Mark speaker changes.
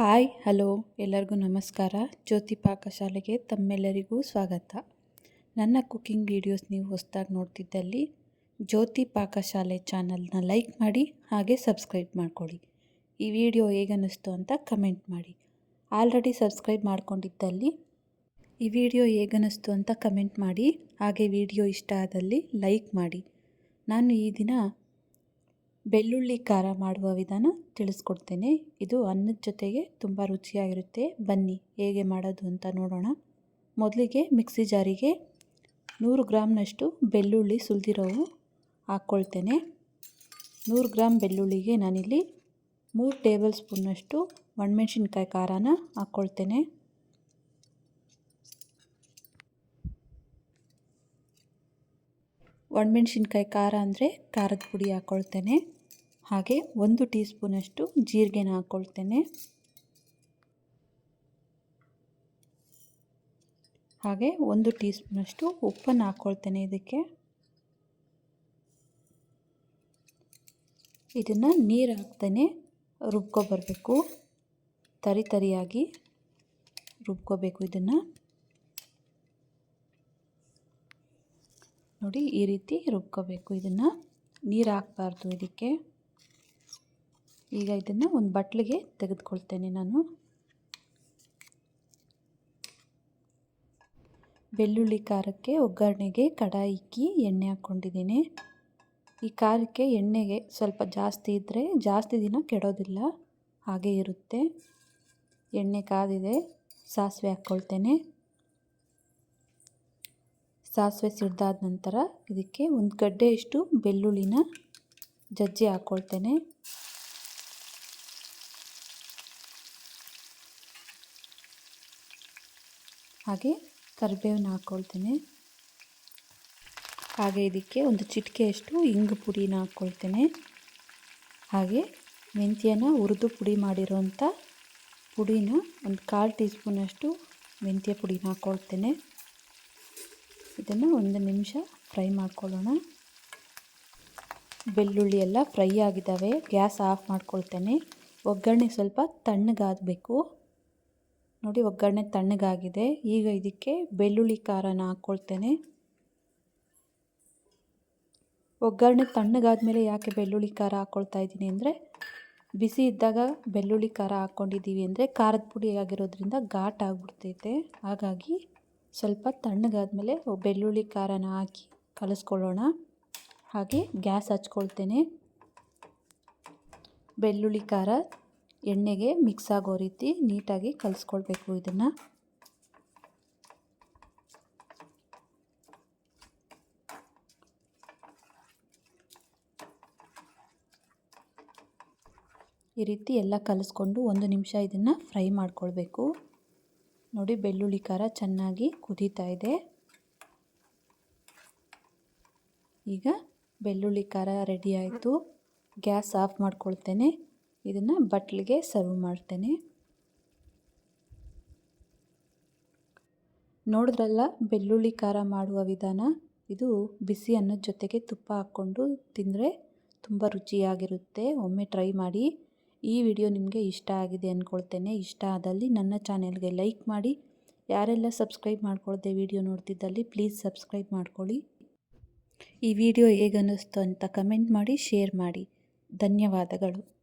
Speaker 1: Hi, hello, ಎಲ್ಲರಿಗೂ ನಮಸ್ಕಾರ. ಜ್ಯೋತಿ ಪಾಕಶಾಲೆಗೆ ತಮ್ಮೆಲ್ಲರಿಗೂ ಸ್ವಾಗತ. ನನ್ನ ಕುಕ್ಕಿಂಗ್ ವೀಡಿಯೋಸ್ ನೀವು ಹೊಸದಾಗಿ ನೋಡ್ತಿದ್ದಲ್ಲಿ, ಜ್ಯೋತಿ ಪಾಕಶಾಲೆ ಚಾನಲ್ನ ಲೈಕ್ ಮಾಡಿ, ಹಾಗೆ ಸಬ್ಸ್ಕ್ರೈಬ್ ಮಾಡ್ಕೊಳ್ಳಿ. ಈ ವಿಡಿಯೋ ಹೇಗನ್ನಿಸ್ತು ಅಂತ ಕಮೆಂಟ್ ಮಾಡಿ. ಆಲ್ರೆಡಿ ಸಬ್ಸ್ಕ್ರೈಬ್ ಮಾಡ್ಕೊಂಡಿದ್ದಲ್ಲಿ, ಈ ವಿಡಿಯೋ ಹೇಗನ್ನಿಸ್ತು ಅಂತ ಕಮೆಂಟ್ ಮಾಡಿ, ಹಾಗೆ ವಿಡಿಯೋ ಇಷ್ಟ ಆದಲ್ಲಿ ಲೈಕ್ ಮಾಡಿ. ನಾನು ಈ ದಿನ ಬೆಳ್ಳುಳ್ಳಿ ಖಾರ ಮಾಡುವ ವಿಧಾನ ತಿಳಿಸ್ಕೊಡ್ತೇನೆ. ಇದು ಅನ್ನದ ಜೊತೆಗೆ ತುಂಬ ರುಚಿಯಾಗಿರುತ್ತೆ. ಬನ್ನಿ, ಹೇಗೆ ಮಾಡೋದು ಅಂತ ನೋಡೋಣ. ಮೊದಲಿಗೆ ಮಿಕ್ಸಿ ಜಾರಿಗೆ ನೂರು ಗ್ರಾಮ್ನಷ್ಟು ಬೆಳ್ಳುಳ್ಳಿ ಸುಲಿದಿರೋವು ಹಾಕ್ಕೊಳ್ತೇನೆ. ನೂರು ಗ್ರಾಮ್ ಬೆಳ್ಳುಳ್ಳಿಗೆ ನಾನಿಲ್ಲಿ ಮೂರು ಟೇಬಲ್ ಸ್ಪೂನ್ನಷ್ಟು ಒಣಮೆಣ್ಸಿನ್ಕಾಯಿ ಖಾರನ ಹಾಕ್ಕೊಳ್ತೇನೆ. ಒಣಮೆಣ್ಸಿನ್ಕಾಯಿ ಖಾರ ಅಂದರೆ ಖಾರದ ಪುಡಿ ಹಾಕ್ಕೊಳ್ತೇನೆ ಹಾಗೆ ಒಂದು ಟೀ ಸ್ಪೂನಷ್ಟು ಜೀರಿಗೆನ ಹಾಕ್ಕೊಳ್ತೇನೆ ಹಾಗೆ ಒಂದು ಟೀ ಸ್ಪೂನಷ್ಟು ಉಪ್ಪನ್ನು ಹಾಕ್ಕೊಳ್ತೇನೆ ಇದಕ್ಕೆ. ಇದನ್ನು ನೀರು ಹಾಕ್ತೇನೆ, ರುಬ್ಕೊಬರಬೇಕು. ತರಿ ತರಿಯಾಗಿ ರುಬ್ಕೋಬೇಕು ಇದನ್ನು. ನೋಡಿ ಈ ರೀತಿ ರುಬ್ಕೋಬೇಕು. ಇದನ್ನು ನೀರು ಹಾಕ್ಬಾರ್ದು ಇದಕ್ಕೆ. ಈಗ ಇದನ್ನು ಒಂದು ಬಟ್ಲಿಗೆ ತೆಗೆದುಕೊಳ್ತೇನೆ ನಾನು. ಬೆಳ್ಳುಳ್ಳಿ ಖಾರಕ್ಕೆ ಒಗ್ಗರಣೆಗೆ ಕಡಾಯಿ ಇಕ್ಕಿ ಎಣ್ಣೆ ಹಾಕ್ಕೊಂಡಿದ್ದೀನಿ. ಈ ಖಾರಕ್ಕೆ ಎಣ್ಣೆಗೆ ಸ್ವಲ್ಪ ಜಾಸ್ತಿ ಇದ್ದರೆ ಜಾಸ್ತಿ ದಿನ ಕೆಡೋದಿಲ್ಲ, ಹಾಗೆ ಇರುತ್ತೆ. ಎಣ್ಣೆ ಕಾದಿದೆ, ಸಾಸಿವೆ ಹಾಕ್ಕೊಳ್ತೇನೆ. ಸಾಸಿವೆ ಸಿಡ್ದಾದ ನಂತರ ಇದಕ್ಕೆ ಒಂದು ಗಡ್ಡೆಯಷ್ಟು ಬೆಳ್ಳುಳ್ಳಿನ ಜಜ್ಜಿ ಹಾಕ್ಕೊಳ್ತೇನೆ ಹಾಗೆ ಕರಿಬೇವನ್ನ ಹಾಕ್ಕೊಳ್ತೇನೆ ಹಾಗೆ ಇದಕ್ಕೆ ಒಂದು ಚಿಟಿಕೆಯಷ್ಟು ಇಂಗು ಪುಡಿನ ಹಾಕ್ಕೊಳ್ತೇನೆ ಹಾಗೆ ಮೆಂತ್ಯನ ಹುರಿದು ಪುಡಿ ಮಾಡಿರೋಂಥ ಪುಡಿನ ಒಂದು ಕಾಲು ಟೀ ಸ್ಪೂನಷ್ಟು ಮೆಂತ್ಯ ಪುಡಿನ ಹಾಕ್ಕೊಳ್ತೇನೆ ಇದನ್ನು ಒಂದು ನಿಮಿಷ ಫ್ರೈ ಮಾಡ್ಕೊಳ್ಳೋಣ. ಬೆಳ್ಳುಳ್ಳಿ ಎಲ್ಲ ಫ್ರೈ ಆಗಿದ್ದಾವೆ ಗ್ಯಾಸ್ ಆಫ್ ಮಾಡ್ಕೊಳ್ತೇನೆ. ಒಗ್ಗರಣೆ ಸ್ವಲ್ಪ ತಣ್ಣಗಾಗಬೇಕು. ನೋಡಿ, ಒಗ್ಗರಣೆ ತಣ್ಣಗಾಗಿದೆ. ಈಗ ಇದಕ್ಕೆ ಬೆಳ್ಳುಳ್ಳಿ ಖಾರನ ಹಾಕ್ಕೊಳ್ತೇನೆ ಒಗ್ಗರಣೆ ತಣ್ಣಗಾದ ಮೇಲೆ ಯಾಕೆ ಬೆಳ್ಳುಳ್ಳಿ ಖಾರ ಹಾಕ್ಕೊಳ್ತಾ ಇದ್ದೀನಿ ಅಂದರೆ, ಬಿಸಿ ಇದ್ದಾಗ ಬೆಳ್ಳುಳ್ಳಿ ಖಾರ ಹಾಕ್ಕೊಂಡಿದ್ದೀವಿ ಅಂದರೆ ಖಾರದ ಪುಡಿ ಆಗಿರೋದ್ರಿಂದ ಘಾಟ್ ಆಗಿಬಿಡ್ತೈತೆ. ಹಾಗಾಗಿ ಸ್ವಲ್ಪ ತಣ್ಣಗಾದಮೇಲೆ ಬೆಳ್ಳುಳ್ಳಿ ಖಾರನ ಹಾಕಿ ಕಲಸ್ಕೊಳ್ಳೋಣ. ಹಾಗೆ ಗ್ಯಾಸ್ ಹಚ್ಕೊಳ್ತೇನೆ. ಬೆಳ್ಳುಳ್ಳಿ ಖಾರ ಎಣ್ಣೆಗೆ ಮಿಕ್ಸ್ ಆಗೋ ರೀತಿ ನೀಟಾಗಿ ಕಲಿಸ್ಕೊಳ್ಬೇಕು ಇದನ್ನು. ಈ ರೀತಿ ಎಲ್ಲ ಕಲಿಸ್ಕೊಂಡು ಒಂದು ನಿಮಿಷ ಇದನ್ನು ಫ್ರೈ ಮಾಡ್ಕೊಳ್ಬೇಕು. ನೋಡಿ ಬೆಳ್ಳುಳ್ಳಿ ಖಾರ ಚೆನ್ನಾಗಿ ಕುದೀತಾ ಇದೆ. ಈಗ ಬೆಳ್ಳುಳ್ಳಿ ಖಾರ ರೆಡಿ ಆಯಿತು. ಗ್ಯಾಸ್ ಆಫ್ ಮಾಡ್ಕೊಳ್ತೇನೆ. ಇದನ್ನು ಬಟ್ಲಿಗೆ ಸರ್ವ್ ಮಾಡ್ತೇನೆ. ನೋಡಿದ್ರಲ್ಲ, ಬೆಳ್ಳುಳ್ಳಿ ಖಾರ ಮಾಡುವ ವಿಧಾನ? ಇದು ಬಿಸಿ ಅನ್ನದ ಜೊತೆಗೆ ತುಪ್ಪ ಹಾಕ್ಕೊಂಡು ತಿಂದರೆ ತುಂಬ ರುಚಿಯಾಗಿರುತ್ತೆ. ಒಮ್ಮೆ ಟ್ರೈ ಮಾಡಿ. ಈ ವಿಡಿಯೋ ನಿಮಗೆ ಇಷ್ಟ ಆಗಿದೆ ಅಂದ್ಕೊಳ್ತೇನೆ ಇಷ್ಟ ಆದಲ್ಲಿ ನನ್ನ ಚಾನೆಲ್ಗೆ ಲೈಕ್ ಮಾಡಿ. ಯಾರೆಲ್ಲ ಸಬ್ಸ್ಕ್ರೈಬ್ ಮಾಡ್ಕೊಳ್ದೆ ವಿಡಿಯೋ ನೋಡ್ತಿದ್ದಲ್ಲಿ ಪ್ಲೀಸ್ ಸಬ್ಸ್ಕ್ರೈಬ್ ಮಾಡ್ಕೊಳ್ಳಿ. ಈ ವಿಡಿಯೋ ಹೇಗನ್ನಿಸ್ತು ಅಂತ ಕಮೆಂಟ್ ಮಾಡಿ, ಶೇರ್ ಮಾಡಿ. ಧನ್ಯವಾದಗಳು.